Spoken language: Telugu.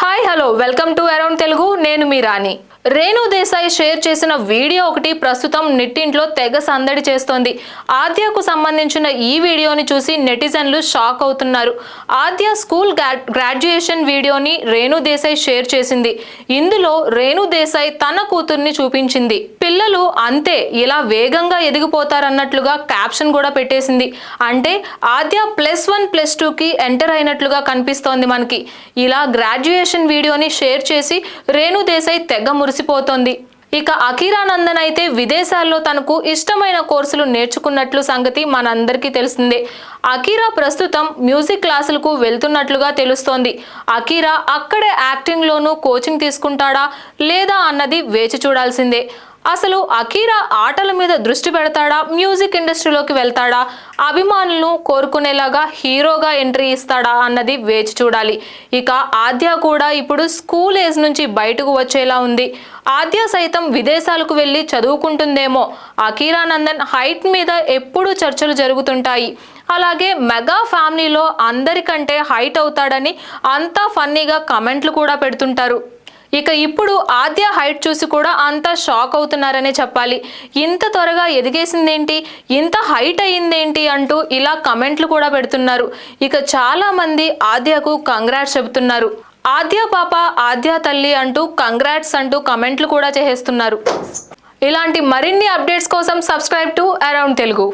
Hi hello welcome to around Telugu నేను మీ రాణి. రేణు దేశాయ్ షేర్ చేసిన వీడియో ఒకటి ప్రస్తుతం నెట్టింట్లో తెగ సందడి చేస్తోంది. ఆద్యకు సంబంధించిన ఈ వీడియోని చూసి నెటిజన్లు షాక్ అవుతున్నారు. ఆద్య స్కూల్ గ్రా- గ్రాడ్యుయేషన్ వీడియోని రేణు దేశాయ్ షేర్ చేసింది. ఇందులో రేణు దేశాయ్ తన కూతుర్ని చూపించింది. పిల్లలు అంతే ఇలా వేగంగా ఎదిగిపోతారన్నట్లుగా క్యాప్షన్ కూడా పెట్టేసింది. అంటే ఆద్య ప్లస్ వన్ ప్లస్ టూకి ఎంటర్ అయినట్లుగా కనిపిస్తోంది మనకి. ఇలా గ్రాడ్యుయేషన్ వీడియోని షేర్ చేసి రేణు దేశాయ్ తెగ మురిసిపోతోంది. ఇక అఖీరానందన్ అయితే విదేశాల్లో తనకు ఇష్టమైన కోర్సులు నేర్చుకున్నట్లు సంగతి మనందరికీ తెలిసిందే. అఖీరా ప్రస్తుతం మ్యూజిక్ క్లాసులకు వెళ్తున్నట్లుగా తెలుస్తోంది. అఖీరా అక్కడే యాక్టింగ్లోనూ కోచింగ్ తీసుకుంటాడా లేదా అన్నది వేచి చూడాల్సిందే. అసలు అఖీరా ఆటల మీద దృష్టి పెడతాడా? మ్యూజిక్ ఇండస్ట్రీలోకి వెళ్తాడా? అభిమానులను కోరుకునేలాగా హీరోగా ఎంట్రీ ఇస్తాడా అన్నది వేచి చూడాలి. ఇక ఆద్య కూడా ఇప్పుడు స్కూల్ ఏజ్ నుంచి బయటకు వచ్చేలా ఉంది. ఆద్య సైతం విదేశాలకు వెళ్ళి చదువుకుంటుందేమో. అకీరానందన్ హైట్ మీద ఎప్పుడూ చర్చలు జరుగుతుంటాయి. అలాగే మెగా ఫ్యామిలీలో అందరికంటే హైట్ అవుతాడని అంతా ఫన్నీగా కమెంట్లు కూడా పెడుతుంటారు. ఇక ఇప్పుడు ఆద్య హైట్ చూసి కూడా అంతా షాక్ అవుతున్నారనే చెప్పాలి. ఇంత త్వరగా ఎదిగేసిందేంటి? ఇంత హైట్ అయ్యిందేంటి అంటూ ఇలా కమెంట్లు కూడా పెడుతున్నారు. ఇక చాలా మంది ఆద్యకు కంగ్రాట్స్ చెబుతున్నారు. ఆద్య పాప ఆద్య తల్లి అంటూ కంగ్రాట్స్ అంటూ కమెంట్లు కూడా చేసేస్తున్నారు. ఇలాంటి మరిన్ని అప్డేట్స్ కోసం సబ్స్క్రైబ్ టు అరౌండ్ తెలుగు.